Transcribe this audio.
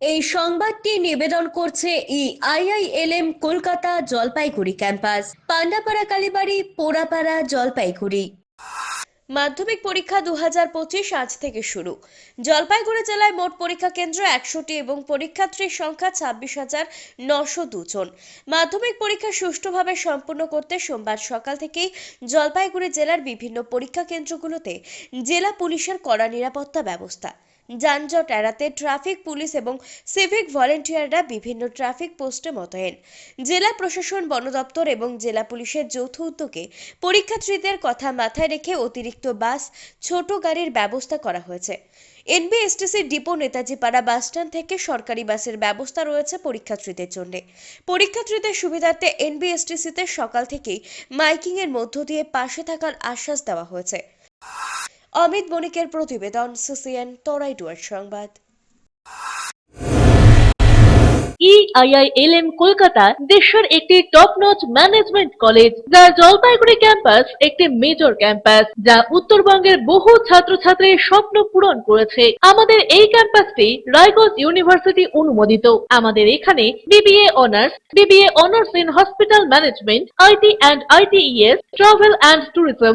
এই সংবাদটি নিবেদন করছে ই আইআইএলএম কলকাতা জলপাইগুড়ি ক্যাম্পাস, পান্ডাপাড়া কালীবাড়ি, পোড়াপাড়া জলপাইগুড়ি। মাধ্যমিক পরীক্ষা দু হাজার পঁচিশ আজ থেকে শুরু। জলপাইগুড়ি জেলায় মোট পরীক্ষা কেন্দ্র একশোটি এবং পরীক্ষার্থীর সংখ্যা ছাব্বিশ হাজার নশো দুজন। মাধ্যমিক পরীক্ষা সুষ্ঠুভাবে সম্পন্ন করতে সোমবার সকাল থেকেই জলপাইগুড়ি জেলার বিভিন্ন পরীক্ষা কেন্দ্রগুলোতে জেলা পুলিশের কড়া নিরাপত্তা ব্যবস্থা। যানজট এড়াতে ট্রাফিক পুলিশ এবং সিভিক ভলেন্টিয়াররা বিভিন্ন ট্রাফিক পোস্টে মোতায়েন। জেলা প্রশাসন, বন দপ্তর এবং জেলা পুলিশের যৌথ উদ্যোগে পরীক্ষার্থীদের কথা মাথায় রেখে অতিরিক্ত বাস, ছোট গাড়ির ব্যবস্থা করা হয়েছে। এনবিএসটিসি ডিপো নেতাজি পাড়া বাসস্ট্যান্ড থেকে সরকারি বাসের ব্যবস্থা রয়েছে পরীক্ষার্থীদের জন্য। পরীক্ষার্থীদের সুবিধার্থে এনবিএসটিসিতে সকাল থেকেই মাইকিংয়ের মধ্য দিয়ে পাশে থাকার আশ্বাস দেওয়া হয়েছে। অমিত বণিকের প্রতিবেদন সিসিএন তরাইডুয়ার সংবাদ। ইআইআইএলএম কলকাতা দেশের একটি টপ নচ ম্যানেজমেন্ট কলেজ যা জলপাইগুড়ি ক্যাম্পাস একটি মেজর ক্যাম্পাস যা উত্তরবঙ্গের বহু ছাত্রছাত্রীর স্বপ্ন পূরণ করেছে। আমাদের এই ক্যাম্পাসটি রায়গঞ্জ ইউনিভার্সিটি অনুমোদিত। আমাদের এখানে BBA honours BBA honours in hospital management IT and ITES travel and tourism